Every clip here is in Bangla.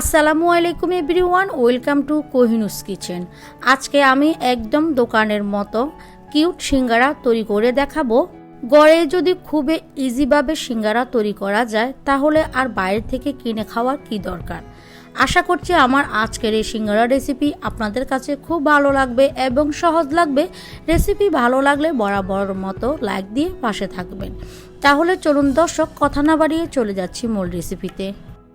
আসসালামু আলাইকুম এভরিওয়ান, ওয়েলকাম টু কোহিনুস কিচেন। আজকে আমি একদম দোকানের মতো কিউট সিঙ্গারা তৈরি করে দেখাবো। গড়ে যদি খুবই ইজিভাবে সিঙ্গারা তৈরি করা যায়, তাহলে আর বাইরে থেকে কিনে খাওয়ার কি দরকার? আশা করছি আমার আজকের এই সিঙ্গারা রেসিপি আপনাদের কাছে খুব ভালো লাগবে এবং সহজ লাগবে। রেসিপি ভালো লাগলে বরাবর মতো লাইক দিয়ে পাশে থাকবেন। তাহলে চলুন দর্শক, কথা না বাড়িয়ে চলে যাচ্ছি মূল রেসিপিতে।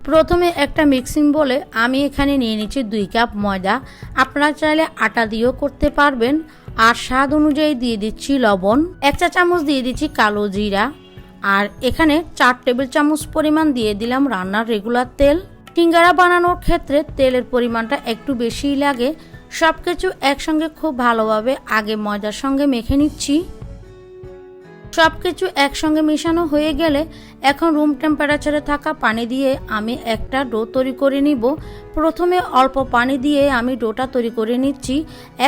প্রথমে একটা মিক্সিং বলে আমি এখানে নিয়ে নিচ্ছি দুই কাপ ময়দা। আপনারা চাইলে আটা দিয়েও করতে পারবেন। আর স্বাদ অনুযায়ী দিয়ে দিচ্ছি লবণ। এক চা চামচ দিয়ে দিচ্ছি কালো জিরা। আর এখানে চার টেবিল চামচ পরিমাণ দিয়ে দিলাম রান্নার রেগুলার তেল। সিঙ্গারা বানানোর ক্ষেত্রে তেলের পরিমাণটা একটু বেশিই লাগে। সব কিছু একসঙ্গে খুব ভালোভাবে আগে ময়দার সঙ্গে মেখে নিচ্ছি। সব কিছু একসঙ্গে মেশানো হয়ে গেলে এখন রুম টেম্পারেচারে থাকা পানি দিয়ে আমি একটা ডো তৈরি করে নিব। প্রথমে অল্প পানি দিয়ে আমি ডোটা তৈরি করে নিচ্ছি।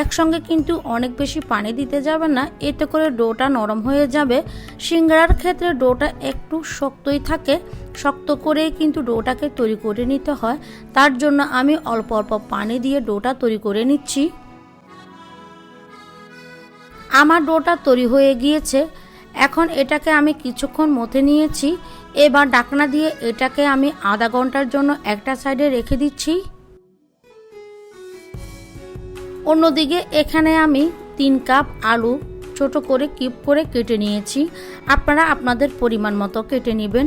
একসঙ্গে কিন্তু অনেক বেশি পানি দিতে যাবে না, এতে করে ডোটা নরম হয়ে যাবে। সিঙ্গারার ক্ষেত্রে ডোটা একটু শক্তই থাকে, শক্ত করেই কিন্তু ডোটাকে তৈরি করে নিতে হয়। তার জন্য আমি অল্প অল্প পানি দিয়ে ডোটা তৈরি করে নিচ্ছি। আমার ডোটা তৈরি হয়ে গিয়েছে। এখন এটাকে আমি কিছুক্ষণ মথে নিয়েছি। এবার ডাকনা দিয়ে এটাকে আমি আধা ঘণ্টার জন্য একটা সাইডে রেখে দিচ্ছি। অন্যদিকে এখানে আমি তিন কাপ আলু ছোট করে কিপ করে কেটে নিয়েছি। আপনারা আপনাদের পরিমাণ মতো কেটে নেবেন।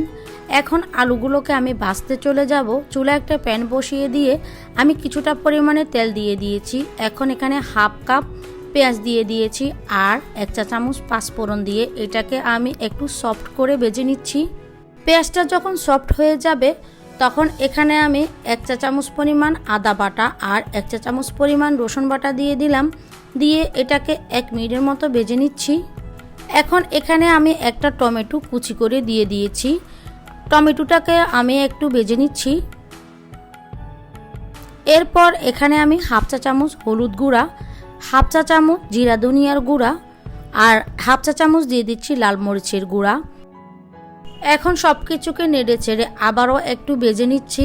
এখন আলুগুলোকে আমি ভাজতে চলে যাব। চুলা একটা প্যান বসিয়ে দিয়ে আমি কিছুটা পরিমাণে তেল দিয়ে দিয়েছি। এখন এখানে হাফ কাপ পেঁয়াজ দিয়ে দিয়েছি আর এক চা চামচ পাঁচফোড়ন দিয়ে এটাকে আমি একটু সফট করে বেজে নিচ্ছি। পেঁয়াজটা যখন সফট হয়ে যাবে, তখন এখানে আমি এক চা চামচ পরিমাণ আদা বাটা আর এক চা চামচ পরিমাণ রসুন বাটা দিয়ে দিলাম। দিয়ে এটাকে এক মিনিটের মতো বেজে নিচ্ছি। এখন এখানে আমি একটা টমেটো কুচি করে দিয়ে দিয়েছি। টমেটোটাকে আমি একটু বেজে নিচ্ছি। এরপর এখানে আমি হাফ চা চামচ হলুদ গুঁড়া হাফ চা চামচ জিরা ধনিয়ার গুঁড়া আর হাফ চা চামচ দিয়ে দিচ্ছি লাল মরিচের গুঁড়া। এখন সব কিছুকে নেড়ে ছেড়ে আবারও একটু বেজে নিচ্ছি।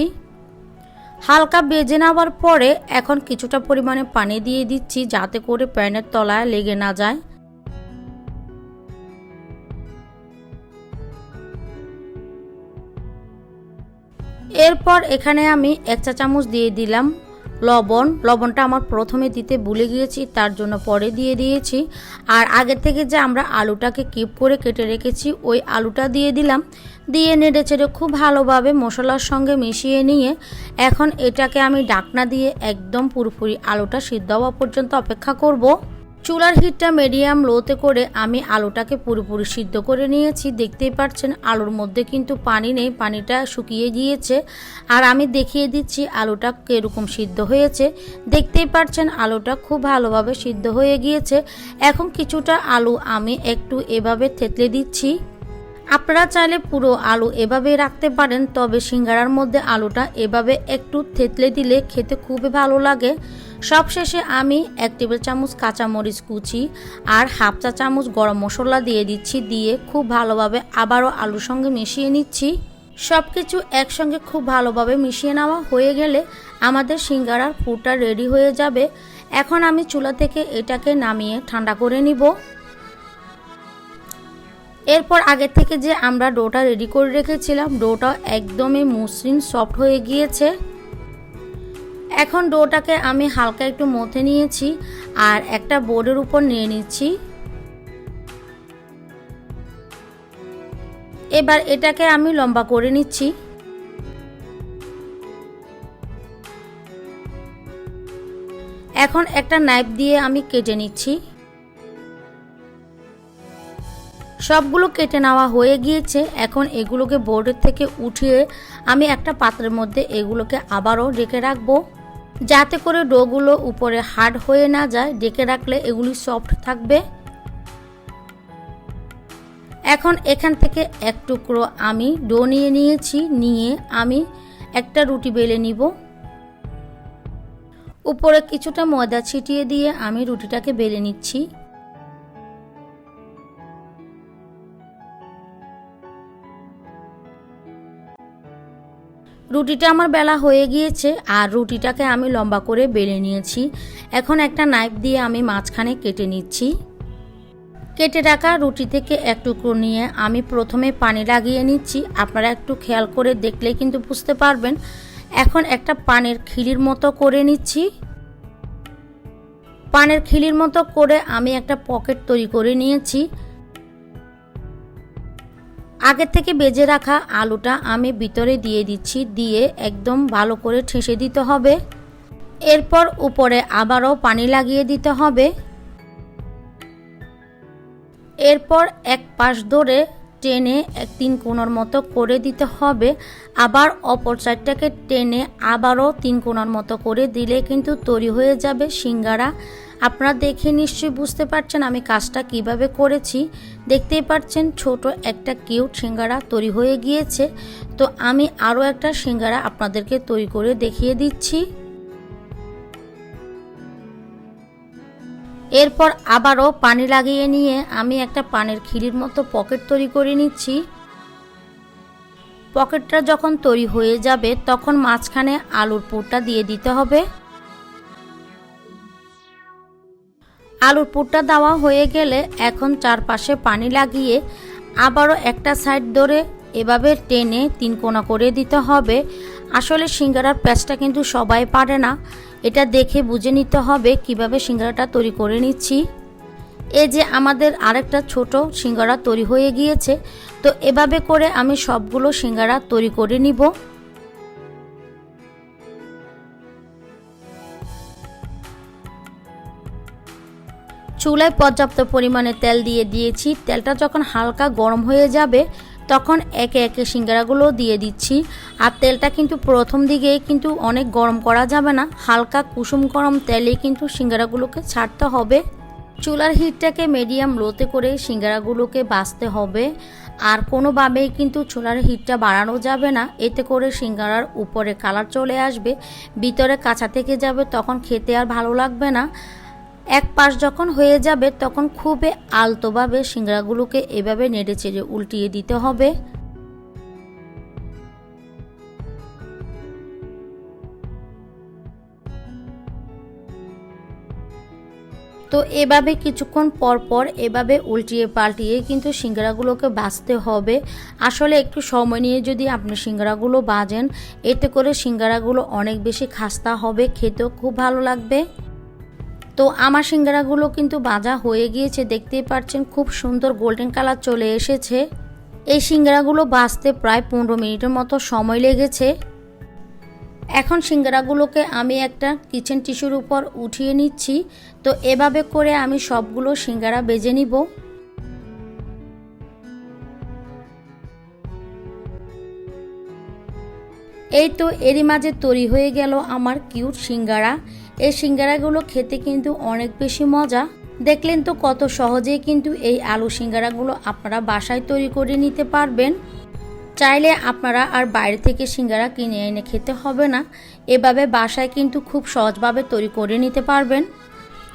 হালকা বেজে নেওয়ার পরে এখন কিছুটা পরিমাণে পানি দিয়ে দিচ্ছি যাতে করে প্যানের তলায় লেগে না যায়। এরপর এখানে আমি এক চা চামচ দিয়ে দিলাম। লবণ, লবণটা আমার প্রথমে দিতে ভুলে গিয়েছি, তার জন্য পরে দিয়ে দিয়েছি। আর আগে থেকে যে আমরা আলুটাকে কিপ করে কেটে রেখেছি, ওই আলুটা দিয়ে দিলাম। দিয়ে নেড়ে চেড়ে খুব ভালোভাবে মশলার সঙ্গে মিশিয়ে নিয়ে এখন এটাকে আমি ডাকনা দিয়ে একদম পুরোপুরি আলুটা সিদ্ধ হওয়া পর্যন্ত অপেক্ষা করব। চুলার হিটটা মিডিয়াম লোতে করে আমি আলুটাকে পুরোপুরি সিদ্ধ করে নিয়েছি। দেখতেই পাচ্ছেন, আলুর মধ্যে কিন্তু পানি নেই, পানিটা শুকিয়ে গিয়েছে। আর আমি দেখিয়ে দিচ্ছি আলুটা কীরকম সিদ্ধ হয়েছে। দেখতেই পাচ্ছেন, আলুটা খুব ভালোভাবে সিদ্ধ হয়ে গিয়েছে। এখন কিছুটা আলু আমি একটু এভাবে থেতলে দিচ্ছি। আপনারা চাইলে পুরো আলু এভাবে রাখতে পারেন, তবে সিঙ্গারার মধ্যে আলুটা এভাবে একটু থেতলে দিলে খেতে খুবই ভালো লাগে। সবশেষে আমি এক টেবিল চামচ কাঁচামরিচ কুচি আর হাফ চা চামচ গরম মশলা দিয়ে দিচ্ছি, দিয়ে খুব ভালোভাবে আবারও আলুর সঙ্গে মিশিয়ে নিচ্ছি। সব কিছু একসঙ্গে খুব ভালোভাবে মিশিয়ে নেওয়া হয়ে গেলে আমাদের সিঙ্গারার পুরটা রেডি হয়ে যাবে। এখন আমি চুলা থেকে এটাকে নামিয়ে ঠান্ডা করে নিব। এরপর আগের থেকে যে আমরা ডোটা রেডি করে রেখেছিলাম ডোটা একদমই মসৃণ, সফট হয়ে গিয়েছে। এখন ডোটাকে আমি হালকা একটু মথে নিয়েছি আর একটা বোর্ডের উপর নিয়ে নিচ্ছি। এবার এটাকে আমি লম্বা করে নিচ্ছি। এখন একটা নাইফ দিয়ে আমি কেটে নিচ্ছি। সবগুলো কেটে নেওয়া হয়ে গিয়েছে। এখন এগুলোকে বোর্ডের থেকে উঠিয়ে আমি একটা পাত্রের মধ্যে এগুলোকে আবারও রেখে রাখব। যাতে করে ডোগুলো উপরে হার্ড হয়ে না যায়, ডেকে রাখলে এগুলি সফট থাকবে। এখন এখান থেকে এক টুকরো আমি ডো নিয়ে নিয়েছি, নিয়ে আমি একটা রুটি বেলে নিব। উপরে কিছুটা ময়দা ছিটিয়ে দিয়ে আমি রুটিটাকে বেলে নিচ্ছি। রুটিটা আমার বেলা হয়ে গিয়েছে আর রুটিটাকে আমি লম্বা করে বেলে নিয়েছি। এখন একটা নাইফ দিয়ে আমি মাঝখানে কেটে নিচ্ছি। কেটে রাখা রুটি থেকে এক টুকরো নিয়ে আমি প্রথমে পানি লাগিয়ে নিচ্ছি। আপনারা একটু খেয়াল করে দেখলে কিন্তু বুঝতে পারবেন। এখন একটা পানের খিলির মতো করে নিচ্ছি। পানের খিলির মতো করে আমি একটা পকেট তৈরি করে নিয়েছি। আগে থেকে বেজে রাখা আলুটা আমি ভিতরে দিয়ে দিচ্ছি, দিয়ে একদম ভালো করে ঠেসে দিতে হবে। এরপর উপরে আবারও পানি লাগিয়ে দিতে হবে। এরপর এক পাশ ধরে টেনে এক তিন কোণার মতো করে দিতে হবে। আবার অপর সাইডটাকে টেনে আবারও তিন কোণার মতো করে দিলে কিন্তু তৈরি হয়ে যাবে সিঙ্গারা। আপনারা দেখে নিশ্চয়ই বুঝতে পারছেন আমি কাজটা কীভাবে করেছি। দেখতেই পাচ্ছেন ছোট একটা কিউট সিঙ্গারা তৈরি হয়ে গিয়েছে। তো আমি আরও একটা সিঙ্গারা আপনাদেরকে তৈরি করে দেখিয়ে দিচ্ছি। এরপর আবারও পানি লাগিয়ে নিয়ে আমি একটা পানের খিলির মতো পকেট তৈরি করে নিচ্ছি। পকেটটা যখন তৈরি হয়ে যাবে তখন মাঝখানে আলুর পুরটা দিয়ে দিতে হবে। আলুর পুরটা দেওয়া হয়ে গেলে এখন চারপাশে পানি লাগিয়ে আবারও একটা সাইড ধরে এভাবে টেনে তিন কোনা করে দিতে হবে। আসলে সিঙ্গারার প্যাচটা কিন্তু সবাই পারে না। এটা দেখে বুঝে নিতে হবে কীভাবে সিঙ্গারাটা তৈরি করে নিচ্ছি। এই যে আমাদের আরেকটা ছোট সিঙ্গারা তৈরি হয়ে গিয়েছে, তো এভাবে করে আমি সবগুলো সিঙ্গারা তৈরি করে নিব। চুলায় পর্যাপ্ত পরিমাণে তেল দিয়ে দিয়েছি। তেলটা যখন হালকা গরম হয়ে যাবে, তখন একে একে সিঙ্গারাগুলো দিয়ে দিচ্ছি। আর তেলটা কিন্তু প্রথম দিকে কিন্তু অনেক গরম করা যাবে না। হালকা কুসুম গরম তেলে কিন্তু সিঙ্গারাগুলোকে ছাড়তে হবে। চুলার হিটটাকে মিডিয়াম লোতে করে সিঙ্গারাগুলোকে বাঁচতে হবে। আর কোনোভাবেই কিন্তু চুলার হিটটা বাড়ানো যাবে না। এতে করে সিঙ্গারার উপরে কালার চলে আসবে। ভিতরে কাঁচা থেকে যাবে, তখন খেতে আর ভালো লাগবে না। এক পাশ যখন হয়ে যাবে, তখন খুবই আলতোভাবে সিঙ্গারাগুলোকে এভাবে নেড়ে চেড়ে উল্টিয়ে দিতে হবে। তো এভাবে কিছুক্ষণ পর পর এভাবে উল্টিয়ে পাল্টিয়ে কিন্তু সিঙ্গারাগুলোকে বাছতে হবে। আসলে একটু সময় নিয়ে যদি আপনি সিঙ্গারাগুলো বাজেন, এতে করে সিঙ্গারাগুলো অনেক বেশি খাস্তা হবে, খেতেও খুব ভালো লাগবে। তো আমার সিঙ্গারাগুলো কিন্তু ভাজা হয়ে গিয়েছে, দেখতেই পাচ্ছেন খুব সুন্দর গোল্ডেন কালার চলে এসেছে। এই সিঙ্গারাগুলো বাজতে প্রায় পনেরো মিনিটের মতো সময় লেগেছে। এখন সিঙ্গারাগুলোকে আমি একটা কিচেন টিস্যুর উপর উঠিয়ে নিচ্ছি। তো এভাবে করে আমি সবগুলো সিঙ্গারা বেজে নিব। এই তো এরই মাঝে তৈরি হয়ে গেল আমার কিউট সিঙ্গারা। এই সিঙ্গারাগুলো খেতে কিন্তু অনেক বেশি মজা। দেখলেন তো কত সহজেই কিন্তু এই আলু সিঙ্গারাগুলো আপনারা বাসায় তৈরি করে নিতে পারবেন। চাইলে আপনারা আর বাইরে থেকে সিঙ্গারা কিনে এনে খেতে হবে না। এভাবে বাসায় কিন্তু খুব সহজভাবে তৈরি করে নিতে পারবেন।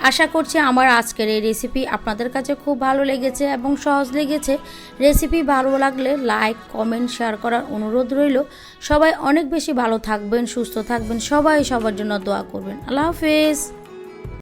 আশা করছি আমার আজকের এই রেসিপি আপনাদের কাছে খুব ভালো লেগেছে এবং সহজ লেগেছে। রেসিপি ভালো লাগলে লাইক কমেন্ট শেয়ার করার অনুরোধ রইল। সবাই অনেক বেশি ভালো থাকবেন, সুস্থ থাকবেন, সবাই সবার জন্য দোয়া করবেন। আল্লাহ হাফেজ।